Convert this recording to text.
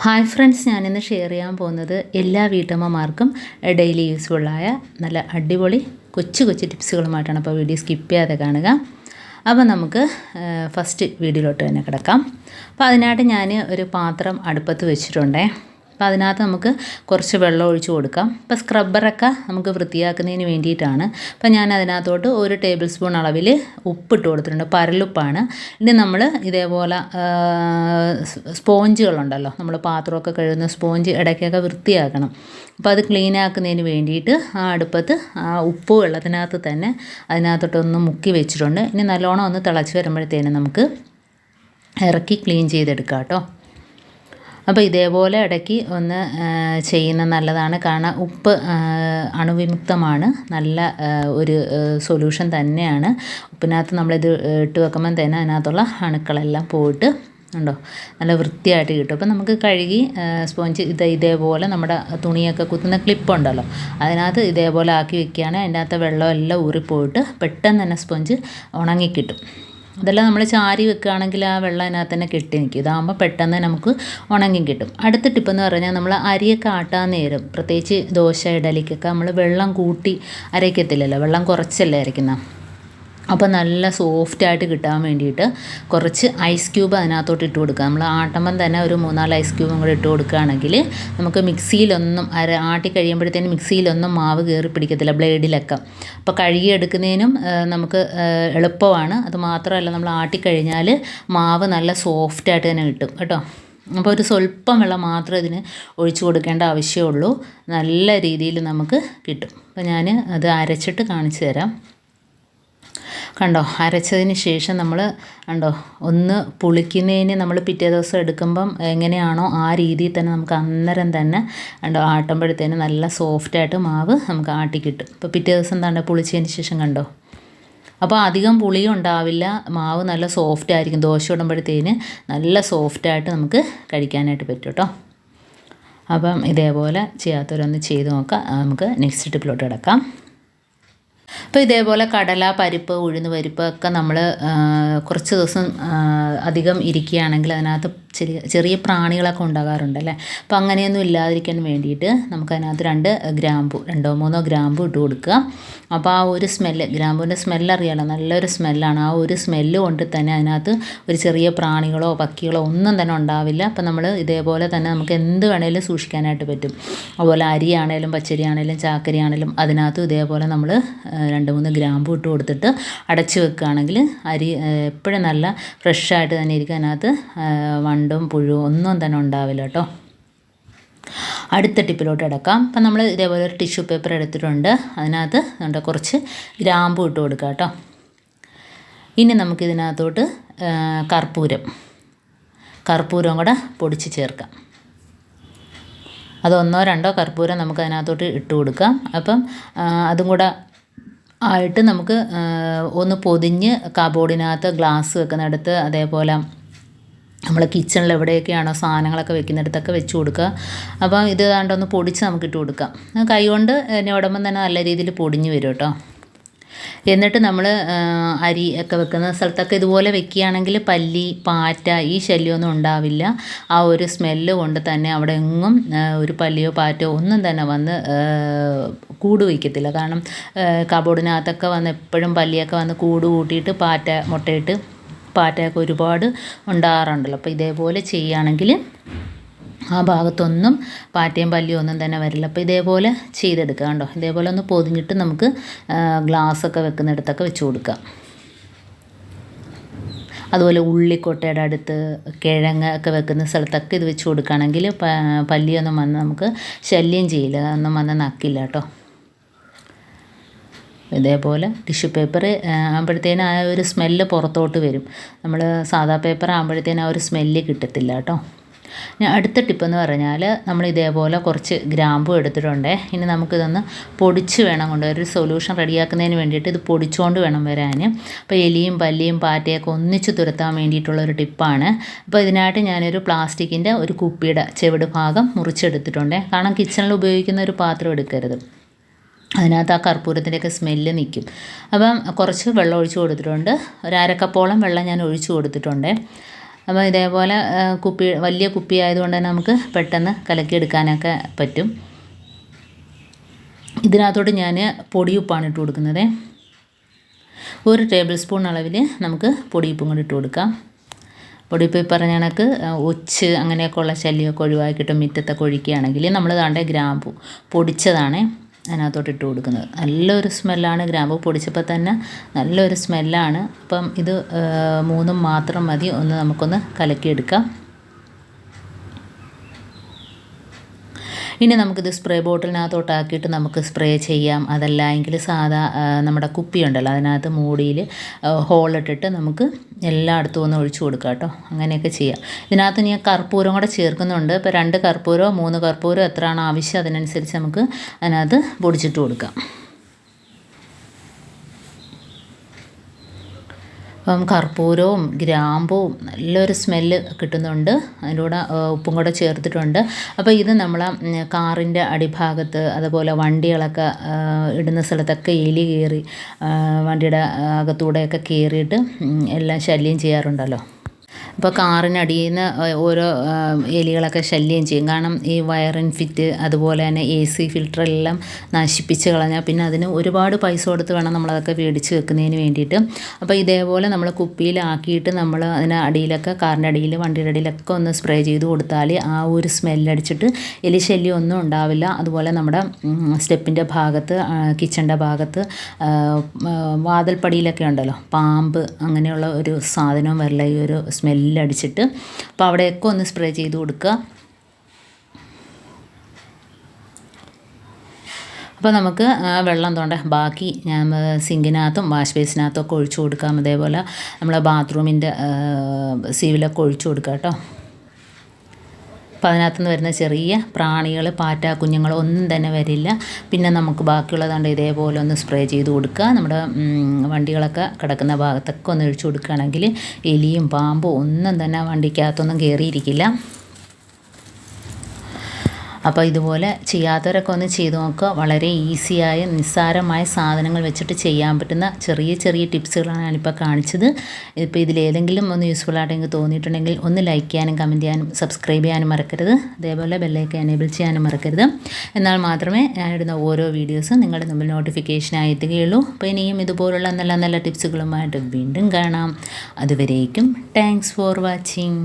Hi friends ഞാനിന്ന് share ചെയ്യാൻ പോകുന്നത് എല്ലാ വീട്ടമ്മമാർക്കും ഡെയിലി യൂസ്ഫുള്ളായ നല്ല അടിപൊളി കൊച്ചു കൊച്ചു ടിപ്സുകളുമായിട്ടാണ് അപ്പോൾ വീഡിയോ സ്കിപ്പ് ചെയ്യാതെ കാണുക. അപ്പോൾ നമുക്ക് ഫസ്റ്റ് വീഡിയോയിലോട്ട് തന്നെ കിടക്കാം. അപ്പോൾ അതിനായിട്ട് ഞാൻ ഒരു പാത്രം അടുപ്പത്ത് വെച്ചിട്ടുണ്ടേ. അപ്പോൾ അതിനകത്ത് നമുക്ക് കുറച്ച് വെള്ളം ഒഴിച്ച് കൊടുക്കാം. ഇപ്പോൾ സ്ക്രബ്ബറൊക്കെ നമുക്ക് വൃത്തിയാക്കുന്നതിന് വേണ്ടിയിട്ടാണ്. അപ്പോൾ ഞാൻ അതിനകത്തോട്ട് ഒരു ടേബിൾ സ്പൂൺ അളവിൽ ഉപ്പിട്ട് കൊടുത്തിട്ടുണ്ട്. പരലുപ്പാണ്. ഇനി നമ്മൾ ഇതേപോലെ സ്പോഞ്ചുകളുണ്ടല്ലോ. നമ്മൾ പാത്രമൊക്കെ കഴുകുന്ന സ്പോഞ്ച് ഇടയ്ക്കൊക്കെ വൃത്തിയാക്കണം. അപ്പോൾ അത് ക്ലീൻ ആക്കുന്നതിന് വേണ്ടിയിട്ട് ആ അടുപ്പത്ത് ആ ഉപ്പ് വെള്ളത്തിനകത്ത് തന്നെ അതിനകത്തോട്ടൊന്ന് മുക്കി വെച്ചിട്ടുണ്ട്. ഇനി നല്ലോണം ഒന്ന് തിളച്ച് വരുമ്പോഴത്തേനും നമുക്ക് ഇറക്കി ക്ലീൻ ചെയ്തെടുക്കാം കേട്ടോ. അപ്പോൾ ഇതേപോലെ ഇടയ്ക്ക് ഒന്ന് ചെയ്യുന്ന നല്ലതാണ്. കാരണം ഉപ്പ് അണുവിമുക്തമാണ്. നല്ല ഒരു സൊല്യൂഷൻ തന്നെയാണ്. ഉപ്പിനകത്ത് നമ്മളിത് ഇട്ട് വെക്കുമ്പം തന്നെ അതിനകത്തുള്ള അണുക്കളെല്ലാം പോയിട്ട് ഉണ്ടോ നല്ല വൃത്തിയായിട്ട് കിട്ടും. അപ്പോൾ നമുക്ക് കഴുകി സ്പോഞ്ച് ഇത് ഇതേപോലെ നമ്മുടെ തുണിയൊക്കെ കുത്തുന്ന ക്ലിപ്പുണ്ടല്ലോ അതിനകത്ത് ഇതേപോലെ ആക്കി വെക്കുകയാണെങ്കിൽ അതിന്റെ അകത്ത് വെള്ളമെല്ലാം ഊറിപ്പോയിട്ട് പെട്ടെന്ന് തന്നെ സ്പോഞ്ച് ഉണങ്ങിക്കിട്ടും. ഇതെല്ലാം നമ്മൾ ചാരി വെക്കുകയാണെങ്കിൽ ആ വെള്ളം അതിനകത്ത് തന്നെ കെട്ടി നിൽക്കും. ഇതാകുമ്പോൾ പെട്ടെന്ന് നമുക്ക് ഉണങ്ങി കിട്ടും. അടുത്ത ടിപ്പെന്ന് പറഞ്ഞാൽ നമ്മൾ അരിയൊക്കെ ആട്ടാൻ നേരം പ്രത്യേകിച്ച് ദോശ ഇഡലിക്കൊക്കെ നമ്മൾ വെള്ളം കൂട്ടി അരയ്ക്കത്തില്ലല്ലോ. വെള്ളം കുറച്ചല്ലേ അരയ്ക്കുന്നത് അപ്പോൾ നല്ല സോഫ്റ്റ് ആയിട്ട് കിട്ടാൻ വേണ്ടിയിട്ട് കുറച്ച് ഐസ് ക്യൂബ് അതിനകത്തോട്ട് ഇട്ട് കൊടുക്കുക. നമ്മൾ ആട്ടുമ്പം തന്നെ ഒരു മൂന്നാൽ ഐസ് ക്യൂബും കൂടെ ഇട്ട് കൊടുക്കുകയാണെങ്കിൽ നമുക്ക് മിക്സിയിലൊന്നും അര ആട്ടി കഴിയുമ്പോഴത്തേനും മിക്സിയിലൊന്നും മാവ് കയറി പിടിക്കത്തില്ല ബ്ലേഡിലൊക്കെ അപ്പോൾ കഴുകി കഴുകിയെടുക്കുന്നതിനും നമുക്ക് എളുപ്പമാണ്. അത് മാത്രമല്ല നമ്മൾ ആട്ടിക്കഴിഞ്ഞാൽ മാവ് നല്ല സോഫ്റ്റ് ആയിട്ട് തന്നെ കിട്ടും. കേട്ടോ? അപ്പോൾ ഒരു സ്വല്പം വെള്ളം മാത്രമേ ഇതിന് ഒഴിച്ചു കൊടുക്കേണ്ട ആവശ്യമുള്ളൂ. നല്ല രീതിയിൽ നമുക്ക് കിട്ടും. അപ്പോൾ ഞാൻ അത് അരച്ചിട്ട് കാണിച്ചു തരാം. കണ്ടോ അരച്ചതിന് ശേഷം നമ്മൾ കണ്ടോ ഒന്ന് പുളിക്കുന്നതിന് നമ്മൾ പിറ്റേ ദിവസം എടുക്കുമ്പം എങ്ങനെയാണോ ആ രീതിയിൽ തന്നെ നമുക്ക് അന്നേരം തന്നെ കണ്ടോ ആട്ടുമ്പോഴത്തേന് നല്ല സോഫ്റ്റായിട്ട് മാവ് നമുക്ക് ആട്ടി കിട്ടും. അപ്പോൾ പിറ്റേ ദിവസം തന്നെ പുളിച്ചതിന് ശേഷം കണ്ടോ? അപ്പോൾ അധികം പുളിയും ഉണ്ടാവില്ല മാവ് നല്ല സോഫ്റ്റ് ആയിരിക്കും ദോശ ഇടുമ്പോഴത്തേന് നല്ല സോഫ്റ്റായിട്ട് നമുക്ക് കഴിക്കാനായിട്ട് പറ്റും കേട്ടോ. അപ്പം ഇതേപോലെ ചെയ്യാത്തവരൊന്ന് ചെയ്ത് നോക്കാം നമുക്ക് നെക്സ്റ്റ് ടിപ്പിലോട്ട് കിടക്കാം. അപ്പോൾ ഇതേപോലെ കടല പരിപ്പ് ഉഴുന്ന് പരിപ്പ് ഒക്കെ നമ്മൾ കുറച്ച് ദിവസം അധികം ഇരിക്കുകയാണെങ്കിൽ അതിനകത്ത് ചെറിയ ചെറിയ പ്രാണികളൊക്കെ ഉണ്ടാകാറുണ്ടല്ലേ അപ്പോൾ അങ്ങനെയൊന്നും ഇല്ലാതിരിക്കാൻ വേണ്ടിയിട്ട് നമുക്കതിനകത്ത് രണ്ട് ഗ്രാമ്പു രണ്ടോ മൂന്നോ ഗ്രാമ്പു ഇട്ട് കൊടുക്കുക. അപ്പോൾ ആ ഒരു സ്മെല്ല് ഗ്രാമ്പുവിന്റെ സ്മെല്ല് അറിയാലോ നല്ലൊരു സ്മെല്ലാണ്. ആ ഒരു സ്മെല്ല് കൊണ്ട് തന്നെ അതിനകത്ത് ഒരു ചെറിയ പ്രാണികളോ പക്കികളോ ഒന്നും തന്നെ ഉണ്ടാവില്ല. അപ്പോൾ നമ്മൾ ഇതേപോലെ തന്നെ നമുക്ക് എന്ത് വേണേലും സൂക്ഷിക്കാനായിട്ട് പറ്റും. അതുപോലെ അരിയാണേലും പച്ചരിയാണേലും ചാക്കരിയാണേലും അതിനകത്ത് ഇതേപോലെ നമ്മൾ രണ്ട് മൂന്ന് ഗ്രാമ്പു ഇട്ട് കൊടുത്തിട്ട് അടച്ചു വെക്കുകയാണെങ്കിൽ അരി എപ്പോഴും നല്ല ഫ്രഷായിട്ട് തന്നെ ഇരിക്കും. അതിനകത്ത് വണ്ടും പുഴുവും ഒന്നും തന്നെ ഉണ്ടാവില്ല കേട്ടോ. അടുത്ത ടിപ്പിലോട്ട് എടുക്കാം അപ്പം നമ്മൾ ഇതേപോലെ ഒരു ടിഷ്യൂ പേപ്പർ എടുത്തിട്ടുണ്ട്. അതിനകത്ത് നമ്മുടെ കുറച്ച് ഗ്രാമ്പു ഇട്ട് കൊടുക്കുക കേട്ടോ. ഇനി നമുക്കിതിനകത്തോട്ട് കർപ്പൂരം. കർപ്പൂരം കൂടെ പൊടിച്ച് ചേർക്കാം. അതൊന്നോ രണ്ടോ കർപ്പൂരം നമുക്ക് അതിനകത്തോട്ട് ഇട്ട് കൊടുക്കാം. അപ്പം അതും കൂടെ ആയിട്ട് നമുക്ക് ഒന്ന് പൊതിഞ്ഞ് കബോർഡിനകത്ത് ഗ്ലാസ് വെക്കുന്നിടത്ത് അതേപോലെ നമ്മൾ കിച്ചണിൽ എവിടെയൊക്കെയാണോ സാധനങ്ങളൊക്കെ വെക്കുന്നിടത്തൊക്കെ വെച്ച് കൊടുക്കുക. അപ്പം ഇത് ഏതാണ്ടൊന്ന് പൊടിച്ച് നമുക്ക് ഇട്ട് കൊടുക്കാം. കൈ കൊണ്ട് എന്നെ ഉടമ്പം തന്നെ നല്ല രീതിയിൽ പൊടിഞ്ഞ് വരും കേട്ടോ. എന്നിട്ട് നമ്മൾ അരി ഒക്കെ വെക്കുന്ന സ്ഥലത്തൊക്കെ ഇതുപോലെ വെക്കുകയാണെങ്കിൽ പല്ലി പാറ്റ ഈ ശല്യമൊന്നും ഉണ്ടാവില്ല. ആ ഒരു സ്മെല്ല് കൊണ്ട് തന്നെ അവിടെ എങ്ങും ഒരു പല്ലിയോ പാറ്റോ ഒന്നും തന്നെ വന്ന് കൂട് വയ്ക്കത്തില്ല. കാരണം കബോർഡിനകത്തൊക്കെ വന്ന് എപ്പോഴും പല്ലിയൊക്കെ വന്ന് കൂട് കൂട്ടിയിട്ട് പാറ്റ മുട്ടയിട്ട് പാറ്റയൊക്കെ ഒരുപാട് ഉണ്ടാകാറുണ്ടല്ലോ. അപ്പോൾ ഇതേപോലെ ചെയ്യുകയാണെങ്കിൽ ആ ഭാഗത്തൊന്നും പാറ്റയും പല്ലിയും ഒന്നും തന്നെ വരില്ല. അപ്പോൾ ഇതേപോലെ ചെയ്തെടുക്കുക കണ്ടോ? ഇതേപോലെ ഒന്ന് പൊതിഞ്ഞിട്ട് നമുക്ക് ഗ്ലാസ്സൊക്കെ വെക്കുന്നിടത്തൊക്കെ വെച്ച് കൊടുക്കാം അതുപോലെ ഉള്ളിക്കൊട്ടയുടെ അടുത്ത് കിഴങ്ങ് ഒക്കെ വെക്കുന്ന സ്ഥലത്തൊക്കെ ഇത് വെച്ച് കൊടുക്കുകയാണെങ്കിൽ പല്ലിയൊന്നും വന്ന് നമുക്ക് ശല്യം ചെയ്യില്ല. ഒന്നും വന്ന് നക്കില്ല കേട്ടോ. ഇതേപോലെ ടിഷ്യൂ പേപ്പർ ആകുമ്പോഴത്തേനും ആ ഒരു സ്മെല്ല് പുറത്തോട്ട് വരും. നമ്മൾ സാധാ പേപ്പർ ആകുമ്പോഴത്തേനും ആ ഒരു സ്മെല്ല് കിട്ടത്തില്ല കേട്ടോ. അടുത്ത ടിപ്പെന്ന് പറഞ്ഞാൽ നമ്മൾ ഇതേപോലെ കുറച്ച് ഗ്രാമ്പു എടുത്തിട്ടുണ്ടേ. ഇനി നമുക്കിതൊന്ന് പൊടിച്ച് വേണം കൊണ്ട് ഒരു സൊല്യൂഷൻ റെഡിയാക്കുന്നതിന് വേണ്ടിയിട്ട് ഇത് പൊടിച്ചുകൊണ്ട് വേണം വരാൻ അപ്പോൾ എലിയും പല്ലിയും പാറ്റയൊക്കെ ഒന്നിച്ച് തുരത്താൻ വേണ്ടിയിട്ടുള്ള ഒരു ടിപ്പാണ് അപ്പോൾ ഇതിനായിട്ട് ഞാനൊരു പ്ലാസ്റ്റിക്കിന്റെ ഒരു കുപ്പിയുടെ ചെവിട് ഭാഗം മുറിച്ചെടുത്തിട്ടുണ്ടേ. കാരണം കിച്ചണിൽ ഉപയോഗിക്കുന്ന ഒരു പാത്രം എടുക്കരുത്. അതിനകത്ത് ആ കർപ്പൂരത്തിന്റെയൊക്കെ സ്മെല്ല് നിൽക്കും. അപ്പം കുറച്ച് വെള്ളം ഒഴിച്ച് കൊടുത്തിട്ടുണ്ട്. ഒരു അരക്കപ്പോളം വെള്ളം ഞാൻ ഒഴിച്ച് കൊടുത്തിട്ടുണ്ട്. അപ്പോൾ ഇതേപോലെ കുപ്പി വലിയ കുപ്പി ആയതുകൊണ്ട് തന്നെ നമുക്ക് പെട്ടെന്ന് കലക്കിയെടുക്കാനൊക്കെ പറ്റും. ഇതിനകത്തോട്ട് ഞാൻ പൊടിയുപ്പാണ് ഇട്ട് കൊടുക്കുന്നത്. ഒരു ടേബിൾ സ്പൂൺ അളവിൽ നമുക്ക് പൊടിയുപ്പും കൂടി ഇട്ട് കൊടുക്കാം. പൊടിയുപ്പ് പറഞ്ഞ കണക്ക് ഒച്ച് അങ്ങനെയൊക്കെ ഉള്ള ശല്യമൊക്കെ ഒഴിവാക്കിയിട്ട് മുറ്റത്തൊക്കെ ഒഴിക്കുകയാണെങ്കിൽ നമ്മൾ താണ്ടെ ഗ്രാമ്പു പൊടിച്ചതാണ്. അതിനകത്തോട്ട് ഇട്ട് കൊടുക്കുന്നത്. നല്ലൊരു സ്മെല്ലാണ്. ഗ്രാമ്പു പൊടിച്ചപ്പോൾ തന്നെ നല്ലൊരു സ്മെല്ലാണ്. അപ്പം ഇത് മൂന്നും മാത്രം മതി. ഒന്ന് നമുക്കൊന്ന് കലക്കിയെടുക്കാം. ഇനി നമുക്കിത് സ്പ്രേ ബോട്ടിലിനകത്തോട്ടാക്കിയിട്ട് നമുക്ക് സ്പ്രേ ചെയ്യാം. അതല്ല എങ്കിൽ സാധാ നമ്മുടെ കുപ്പിയുണ്ടല്ലോ അതിനകത്ത് മൂടിയിൽ ഹോളിട്ടിട്ട് നമുക്ക് എല്ലായിടത്തും ഒന്ന് ഒഴിച്ചു കൊടുക്കാം കേട്ടോ. അങ്ങനെയൊക്കെ ചെയ്യാം. ഇതിനകത്ത് ഞാൻ കർപ്പൂരം കൂടെ ചേർക്കുന്നുണ്ട്. ഇപ്പോൾ രണ്ട് കർപ്പൂരമോ മൂന്ന് കർപ്പൂരമോ എത്രയാണോ ആവശ്യം അതിനനുസരിച്ച് നമുക്ക് അതിനകത്ത് പൊടിച്ചിട്ട് കൊടുക്കാം. അപ്പം കർപ്പൂരവും ഗ്രാമ്പൂവും നല്ലൊരു സ്മെല്ല് കിട്ടുന്നുണ്ട്. അതിന്റെ ഉപ്പും കൂടെ ചേർത്തിട്ടുണ്ട്. അപ്പോൾ ഇത് നമ്മൾ കാറിന്റെ അടിഭാഗത്ത് അതുപോലെ വണ്ടികളൊക്കെ ഇടുന്ന സ്ഥലത്തൊക്കെ എലി കയറി വണ്ടിയുടെ അകത്തൂടെയൊക്കെ കയറിയിട്ട് എല്ലാം ശല്യം ചെയ്യാറുണ്ടല്ലോ. ഇപ്പോൾ കാറിനടിയിൽ നിന്ന് ഓരോ എലികളൊക്കെ ശല്യം ചെയ്യും. കാരണം ഈ വയറിൻ ഫിറ്റ് അതുപോലെ തന്നെ എ സി ഫിൽറ്ററെല്ലാം നശിപ്പിച്ച് കളഞ്ഞാൽ പിന്നെ അതിന് ഒരുപാട് പൈസ കൊടുത്ത് വേണം നമ്മളതൊക്കെ മേടിച്ച് വെക്കുന്നതിന് വേണ്ടിയിട്ട്. അപ്പോൾ ഇതേപോലെ നമ്മൾ കുപ്പിയിലാക്കിയിട്ട് നമ്മൾ അതിന് അടിയിലൊക്കെ കാറിന്റെ അടിയിൽ വണ്ടിയുടെ അടിയിലൊക്കെ ഒന്ന് സ്പ്രേ ചെയ്ത് കൊടുത്താൽ ആ ഒരു സ്മെല്ലടിച്ചിട്ട് എലി ശല്യം ഒന്നും ഉണ്ടാവില്ല. അതുപോലെ നമ്മുടെ സ്റ്റെപ്പിന്റെ ഭാഗത്ത് കിച്ചന്റെ ഭാഗത്ത് വാതിൽപ്പടിയിലൊക്കെ ഉണ്ടല്ലോ പാമ്പ് അങ്ങനെയുള്ള ഒരു സാധനവും വരില്ല ഈ ഒരു സ്മെല്ല് അടിച്ചിട്ട് അപ്പോൾ അവിടെയൊക്കെ ഒന്ന് സ്പ്രേ ചെയ്ത് കൊടുക്കുക. അപ്പോൾ നമുക്ക് വെള്ളം തോണ്ട. ബാക്കി ഞാൻ സിങ്കിനകത്തും വാഷ് ബേസിനകത്തും ഒക്കെ ഒഴിച്ചു കൊടുക്കാം. അതേപോലെ നമ്മളെ ബാത്റൂമിന്റെ സീവിലൊക്കെ ഒഴിച്ചു കൊടുക്കാം കേട്ടോ. അപ്പോൾ നിന്ന് വരുന്ന ചെറിയ പ്രാണികൾ പാറ്റ കുഞ്ഞുങ്ങൾ ഒന്നും തന്നെ വരില്ല. പിന്നെ നമുക്ക് ബാക്കിയുള്ളതുകൊണ്ട് ഇതേപോലെ ഒന്ന് സ്പ്രേ ചെയ്ത് കൊടുക്കുക. നമ്മുടെ വണ്ടികളൊക്കെ കിടക്കുന്ന ഭാഗത്തൊക്കെ ഒന്ന് ഒഴിച്ചു കൊടുക്കുകയാണെങ്കിൽ എലിയും പാമ്പും ഒന്നും തന്നെ വണ്ടിക്കകത്തൊന്നും കയറിയിരിക്കില്ല അപ്പോൾ ഇതുപോലെ ചെയ്യാത്തവരൊക്കെ ഒന്ന് ചെയ്ത് നോക്കുക. വളരെ ഈസിയായ നിസ്സാരമായ സാധനങ്ങൾ വെച്ചിട്ട് ചെയ്യാൻ പറ്റുന്ന ചെറിയ ചെറിയ ടിപ്സുകളാണ് ഞാനിപ്പോൾ കാണിച്ചത്. ഇപ്പോൾ ഇതിലേതെങ്കിലും ഒന്ന് യൂസ്ഫുൾ ആയിട്ട് എനിക്ക് തോന്നിയിട്ടുണ്ടെങ്കിൽ ഒന്ന് ലൈക്ക് ചെയ്യാനും കമന്റ് ചെയ്യാനും സബ്സ്ക്രൈബ് ചെയ്യാനും മറക്കരുത്. അതേപോലെ ബെല്ലൈക്ക് എനേബിൾ ചെയ്യാനും മറക്കരുത്. എന്നാൽ മാത്രമേ ഞാനിടുന്ന ഓരോ വീഡിയോസും നിങ്ങളുടെ മുമ്പിൽ നോട്ടിഫിക്കേഷനായി എത്തുകയുള്ളൂ. അപ്പോൾ ഇനിയും ഇതുപോലുള്ള നല്ല നല്ല ടിപ്സുകളുമായിട്ട് വീണ്ടും കാണാം. അതുവരേക്കും താങ്ക്സ് ഫോർ വാച്ചിങ്